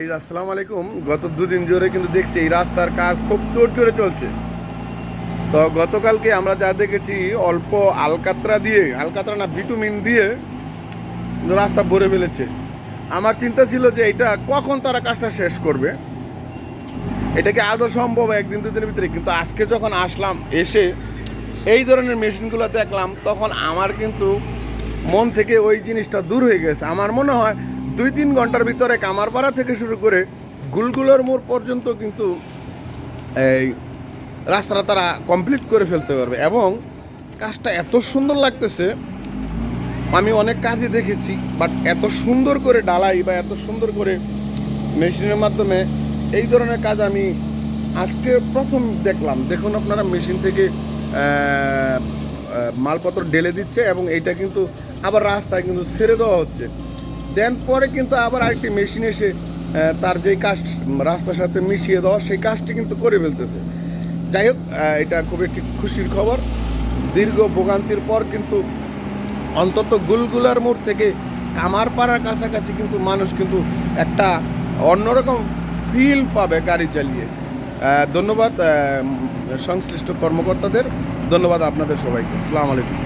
আসসালামু আলাইকুম। গত দুদিন জোরে কিন্তু দেখছি এই রাস্তার কাজ খুব জোর জোরে চলছে। তো গতকালকে আমরা যা দেখেছি, অল্প আলকাতরা দিয়ে, আলকাতরা না, ভিটামিন দিয়ে রাস্তা ভরে ফেলেছে। আমার চিন্তা ছিল যে এটা কখন তারা কাজটা শেষ করবে? এটাকে আদৌ সম্ভব একদিন, দুদিনের ভিতরে? কিন্তু আজকে যখন আসলাম, এসে এই ধরনের মেশিনগুলো দেখলাম, তখন আমার কিন্তু মন থেকে ওই জিনিসটা দূর হয়ে গেছে। আমার মনে হয় দুই তিন ঘণ্টার ভিতরে কামারপাড়া থেকে শুরু করে গুলগুলোর মোড় পর্যন্ত কিন্তু এই রাস্তাটা তারা কমপ্লিট করে ফেলতে পারবে এবং কাজটা এত সুন্দর লাগতেছে, আমি অনেক কাজই দেখেছি বাট এত সুন্দর করে ডালাই বা এত সুন্দর করে মেশিনের মাধ্যমে এই ধরনের কাজ আমি আজকে প্রথম দেখলাম। দেখুন আপনারা মেশিন থেকে মালপত্র ঢেলে দিচ্ছে এবং এইটা কিন্তু আবার রাস্তায় কিন্তু ছেড়ে দেওয়া হচ্ছে। দেন পরে কিন্তু আবার আরেকটি মেশিন এসে তার যেই কাজ রাস্তার সাথে মিশিয়ে দেওয়া, সেই কাজটি কিন্তু করে ফেলতেছে। যাই হোক এটা খুব একটি খুশির খবর। দীর্ঘ ভোগান্তির পর কিন্তু অন্তত গুলগুলার মোড় থেকে কামারপাড়ার কাছাকাছি কিন্তু মানুষ কিন্তু একটা অন্যরকম ফিল পাবে গাড়ি চালিয়ে। ধন্যবাদ সংশ্লিষ্ট কর্মকর্তাদের। ধন্যবাদ আপনাদের সবাইকে। আসসালামু আলাইকুম।